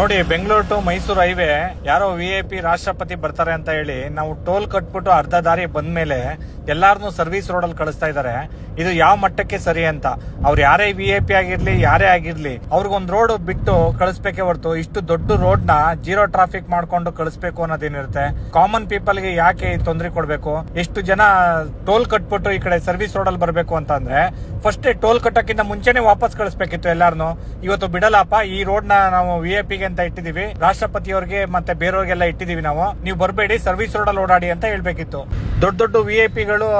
ನೋಡಿ, Bengaluru to Mysuru highway ಯಾರೋ V I P ರಾಷ್ಟ್ರಪತಿ ಬರ್ತಾರೆ ಅಂತ ಹೇಳಿ ನಾವು ಟೋಲ್ ಕಟ್ಬಿಟ್ಟು ಅರ್ಧ ದಾರಿ ಬಂದ್ಮೇಲೆ ಎಲ್ಲಾರನ್ನೂ ಸರ್ವಿಸ್ ರೋಡಲ್ಲಿ ಕಳಿಸ್ತಾ ಇದ್ದಾರೆ. ಇದು ಯಾವ ಮಟ್ಟಕ್ಕೆ ಸರಿ ಅಂತ. ಅವ್ರು ಯಾರೇ ವಿ ಐ ಪಿ ಆಗಿರ್ಲಿ, ಯಾರೇ ಆಗಿರ್ಲಿ, ಅವ್ರಿಗೊಂದ್ ರೋಡ್ ಬಿಟ್ಟು ಕಳಿಸ್ಬೇಕೇ ಹೊರತು ಇಷ್ಟು ದೊಡ್ಡ ರೋಡ್ನ ಜೀರೋ ಟ್ರಾಫಿಕ್ ಮಾಡ್ಕೊಂಡು ಕಳಿಸ್ಬೇಕು ಅನ್ನೋದೇನಿರುತ್ತೆ. ಕಾಮನ್ ಪೀಪಲ್ಗೆ ಯಾಕೆ ತೊಂದರೆ ಕೊಡ್ಬೇಕು? ಎಷ್ಟು ಜನ ಟೋಲ್ ಕಟ್ಬಿಟ್ಟು ಈ ಕಡೆ ಸರ್ವಿಸ್ ರೋಡ್ ಅಲ್ಲಿ ಬರ್ಬೇಕು ಅಂತ ಅಂದ್ರೆ ಫಸ್ಟ್ ಟೋಲ್ ಕಟ್ಟಕ್ಕಿಂತ ಮುಂಚೆನೆ ವಾಪಸ್ ಕಳಿಸ್ಬೇಕಿತ್ತು ಎಲ್ಲಾರನು ಇವತ್ತು ಬಿಡಲ್ಲಪ್ಪ, ಈ ರೋಡ್ನ ನಾವು ವಿ ಐ ಪಿಗೆ ಅಂತ ಇಟ್ಟಿದೀವಿ. ರಾಷ್ಟ್ರಪತಿಯವ್ರಿಗೆ ಮತ್ತೆ ಬೇರೆಯವ್ರಿಗೆಲ್ಲ ಇಟ್ಟಿದೀವಿ ನಾವು. ನೀವು ಬರಬೇಡಿ, ಸರ್ವಿಸ್ ರೋಡ್ ಅಲ್ಲಿ ಓಡಾಡಿ ಅಂತ ಹೇಳ್ಬೇಕಿತ್ತು. ದೊಡ್ಡ ದೊಡ್ಡ ವಿ ಐ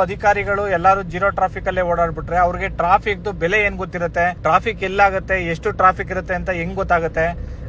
ಅಧಿಕಾರಿಗಳು ಎಲ್ಲರೂ ಜೀರೋ ಟ್ರಾಫಿಕ್ ಅಲ್ಲೇ ಓಡಾಡ್ಬಿಟ್ರೆ ಅವ್ರಿಗೆ ಟ್ರಾಫಿಕ್ ಬೆಲೆ ಏನ್ ಗೊತ್ತಿರುತ್ತೆ? ಟ್ರಾಫಿಕ್ ಎಲ್ಲಾಗುತ್ತೆ? ಎಷ್ಟು ಟ್ರಾಫಿಕ್ ಇರುತ್ತೆ ಅಂತ ಹೆಂಗ್ ಗೊತ್ತಾಗುತ್ತೆ?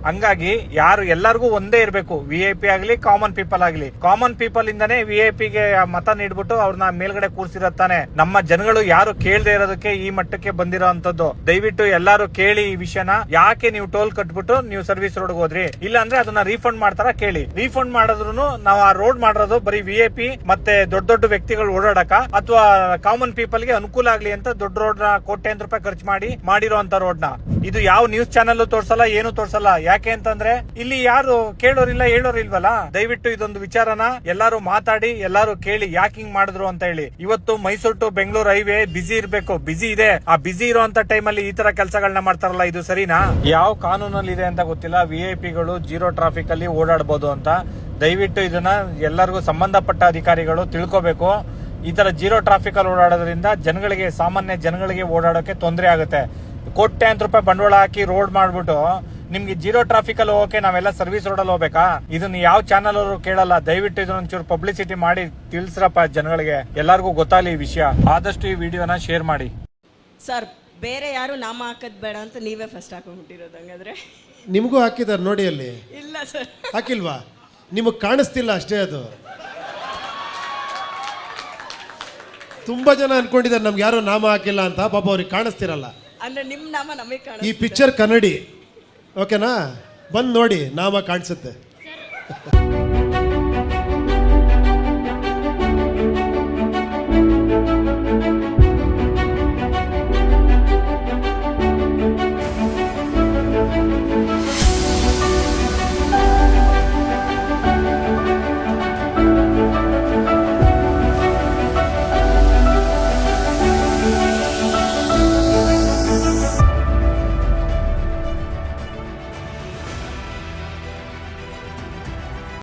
ಹಂಗಾಗಿ ಯಾರು ಎಲ್ಲರಿಗೂ ಒಂದೇ ಇರಬೇಕು. ವಿ ಐ ಪಿ ಆಗಲಿ ಕಾಮನ್ ಪೀಪಲ್ ಆಗಲಿ. ಕಾಮನ್ ಪೀಪಲ್ ಇಂದಾನೆ ವಿ ಐ ಪಿಗೆ ಮತ ನೀಡ್ಬಿಟ್ಟು ಅವ್ರನ್ನ ಮೇಲ್ಗಡೆ ಕೂರಿಸಿರತ್ತಾನೆ ನಮ್ಮ ಜನಗಳು ಯಾರು ಕೇಳದೆ ಇರೋದಕ್ಕೆ ಈ ಮಟ್ಟಕ್ಕೆ ಬಂದಿರೋ ಅಂತದ್ದು ದಯವಿಟ್ಟು ಎಲ್ಲಾರು ಕೇಳಿ ಈ ವಿಷಯನ. ಯಾಕೆ ನೀವು ಟೋಲ್ ಕಟ್ಬಿಟ್ಟು ನೀವು ಸರ್ವಿಸ್ ರೋಡ್ ಹೋದ್ರಿ? ಇಲ್ಲ ಅಂದ್ರೆ ಅದನ್ನ ರೀಫಂಡ್ ಮಾಡ್ತಾರ ಕೇಳಿ. ರೀಫಂಡ್ ಮಾಡಿದ್ರು ನಾವು ಆ ರೋಡ್ ಮಾಡಿರೋದು ಬರೀ ವಿ ಐ ಪಿ ಮತ್ತೆ ದೊಡ್ಡ ದೊಡ್ಡ ವ್ಯಕ್ತಿಗಳು ಓಡಾಡಕ ಅಥವಾ ಕಾಮನ್ ಪೀಪಲ್ಗೆ ಅನುಕೂಲ ಆಗ್ಲಿ ಅಂತ ದೊಡ್ಡ ರೋಡ್ನ ಕೋಟ್ಯಾಂತರ ರೂಪಾಯಿ ಖರ್ಚು ಮಾಡಿ ಮಾಡಿರೋ ರೋಡ್ನ. ಇದು ಯಾವ ನ್ಯೂಸ್ ಚಾನೆಲ್ ತೋರ್ಸಲ್ಲ, ಏನು ತೋರ್ಸಲ್ಲ. ಯಾಕೆ ಅಂತಂದ್ರೆ ಇಲ್ಲಿ ಯಾರು ಕೇಳೋರಿಲ್ಲ, ಹೇಳೋರಿಲ್ವಲ್ಲ? ದಯವಿಟ್ಟು ಇದೊಂದು ವಿಚಾರನ ಎಲ್ಲಾರು ಮಾತಾಡಿ, ಎಲ್ಲಾರು ಕೇಳಿ ಯಾಕೆ ಹಿಂಗ್ ಮಾಡಿದ್ರು ಅಂತ ಹೇಳಿ. ಇವತ್ತು ಮೈಸೂರು ಟು ಬೆಂಗಳೂರು ಹೈವೇ ಬಿಸಿ ಇರ್ಬೇಕು ಬಿಸಿ ಇದೆ. ಆ ಬಿಸಿ ಇರುವಂತ ಟೈಮ್ ಅಲ್ಲಿ ಈ ತರ ಕೆಲಸಗಳನ್ನ ಮಾಡ್ತಾರಲ್ಲ, ಇದು ಸರಿನಾ? ಯಾವ ಕಾನೂನಲ್ಲಿ ಇದೆ ಅಂತ ಗೊತ್ತಿಲ್ಲ. ವಿ ಐ ಪಿಗಳು ಜೀರೋ ಟ್ರಾಫಿಕ್ ಅಲ್ಲಿ ಓಡಾಡಬಹುದು ಅಂತ. ದಯವಿಟ್ಟು ಇದನ್ನ ಎಲ್ಲರಿಗೂ ಸಂಬಂಧಪಟ್ಟ ಅಧಿಕಾರಿಗಳು ತಿಳ್ಕೋಬೇಕು. ಈ ತರ ಜೀರೋ ಟ್ರಾಫಿಕ್ ಅಲ್ಲಿ ಓಡಾಡೋದ್ರಿಂದ ಜನಗಳಿಗೆ, ಸಾಮಾನ್ಯ ಜನಗಳಿಗೆ ಓಡಾಡೋಕೆ ತೊಂದರೆ ಆಗುತ್ತೆ. ಕೋಟ್ಯಾಂತ ರೂಪಾಯಿ ಬಂಡವಾಳ ಹಾಕಿ ರೋಡ್ ಮಾಡ್ಬಿಟ್ಟು ನಿಮ್ಗೆ ಜೀರೋ ಟ್ರಾಫಿಕ್ ಅಲ್ಲಿ ಹೋಗಕ್ಕೆ ನಾವೆಲ್ಲ ಸರ್ವಿಸ್ ರೋಡ್ ಅಲ್ಲಿ ಹೋಗ್ಬೇಕಾ? ಇದನ್ನ ಯಾವ ಚಾನಲ್ ಅವರು ಕೇಳಲ್ಲ. ದಯವಿಟ್ಟು ಇದನ್ನ ಒಂಚೂರು ಪಬ್ಲಿಸಿಟಿ ಮಾಡಿ ತಿಳಿಸ್ರಪ್ಪ ಜನಗಳಿಗೆ. ಎಲ್ಲರಿಗೂ ಗೊತ್ತಾಗಲಿ ಈ ವಿಷಯ. ಆದಷ್ಟು ಈ ವಿಡಿಯೋನ ಶೇರ್ ಮಾಡಿ. ಸರ್ ಬೇರೆ ಯಾರು ನಾಮ ಹಾಕದ್ ಬೇಡ ಅಂತ ನೀವೇ ಫಸ್ಟ್ ಹಾಕೊಂಡ್ಬಿಟ್ಟಿರೋದು ಹಂಗಾದ್ರೆ? ನಿಮಗೂ ಹಾಕಿದ್ದಾರೆ ನೋಡಿ ಅಲ್ಲಿ. ಇಲ್ಲ ಸರ್ ಹಾಕಿಲ್ವಾ? ನಿಮಗೆ ಕಾಣಿಸ್ತಿಲ್ಲ ಅಷ್ಟೇ ಅದು. ತುಂಬ ಜನ ಅನ್ಕೊಂಡಿದ್ದಾರೆ ನಮ್ಗೆ ಯಾರು ನಾಮ ಹಾಕಿಲ್ಲ ಅಂತ. ಪಾಪ ಅವ್ರಿಗೆ ಕಾಣಿಸ್ತಿರಲ್ಲ. ಅಂದ್ರೆ ನಿಮ್ಮ ನಾಮ ನಮಗೆ ಈ ಪಿಕ್ಚರ್ ಕನ್ನಡಿ. ಓಕೆನಾ? ಬಂದು ನೋಡಿ ನಾಮ ಕಾಣಿಸುತ್ತೆ.